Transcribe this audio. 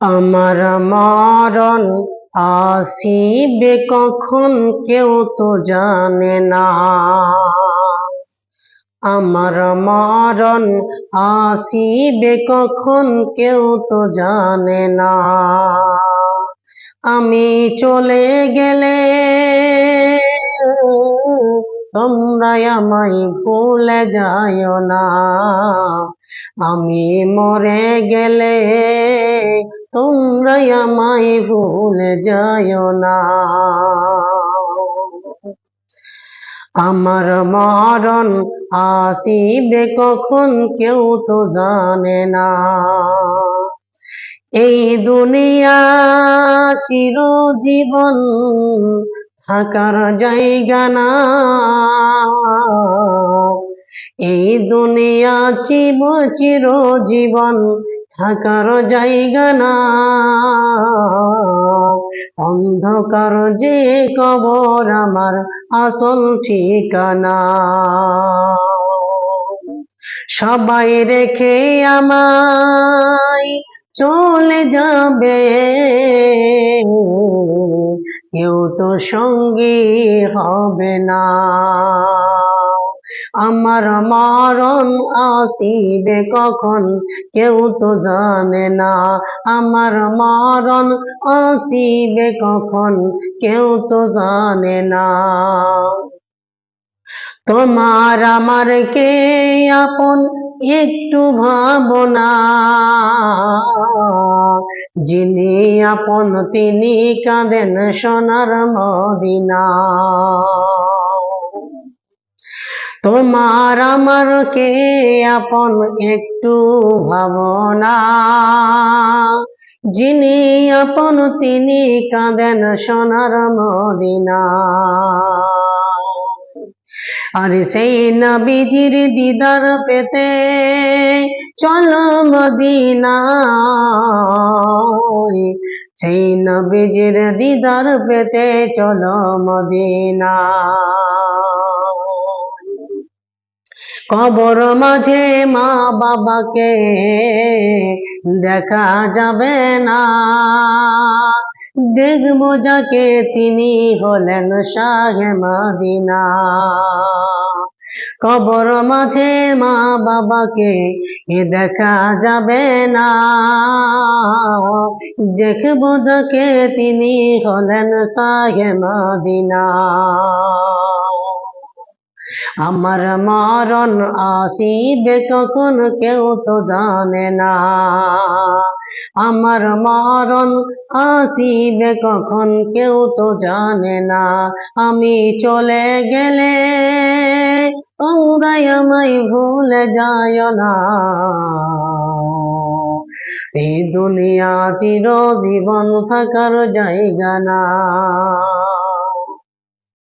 আমার মরণ আসিবে কখন কেউ তো জানে না। আমার মরণ আসিবে কখন কেউ তো জানে না। আমি চলে গেলে তোমরা আমায় ভুলে যায় না। আমি মরে গেলে তোমরা আমায় ভুলে যায় না। আমার মরণ আসিবে কখন কেউ তো জানে না। এই দুনিয়া চিরজীবন থাকার জায়গা না। এই দুনিয়া চিব চিরজীবন থাকার জায়গা না। অন্ধকার যে কবর আমার আসল ঠিকানা। সবাই রেখে আমায় চলে যাবে। কেউ তো সঙ্গী হবে না। আমার মরণ আসিবে কখন, কেউ তো জানে না। আমার মরণ আসিবে কখন, কেউ তো জানে না। তোমার আমার কে আপন? একটু ভাবনা। যিনি আপন, তিনি কাঁদেন সোনার মদিনা। তোমার আমার কে আপন একটু ভাবনা। যিনি আপন, তিনি কাঁদেন সোনার মদিনা। আর সেই নবীজির দিদার পেতে চলো মদিনা। সেই নবীজির দিদার পেতে চলো মদিনা। কবর মাঝে মা বাবাকে দেখা যাবে না। দেখব যাকে তিনি হলেন শাহে মাদিনা। কবর মাঝে মা বাবাকে এ দেখা যাবে না। দেখব যাকে তিনি হলেন শাহে মাদিনা। আমার মরণ আসিবে কখন কেউ তো জানে না। আমার মারণ আসিবে কখন কেউ তো জানে না। আমি চলে গেলে তোমরাই আমায় ভুলে যায় না। এই দুনিয়া চির জীবন থাকার জায়গা না।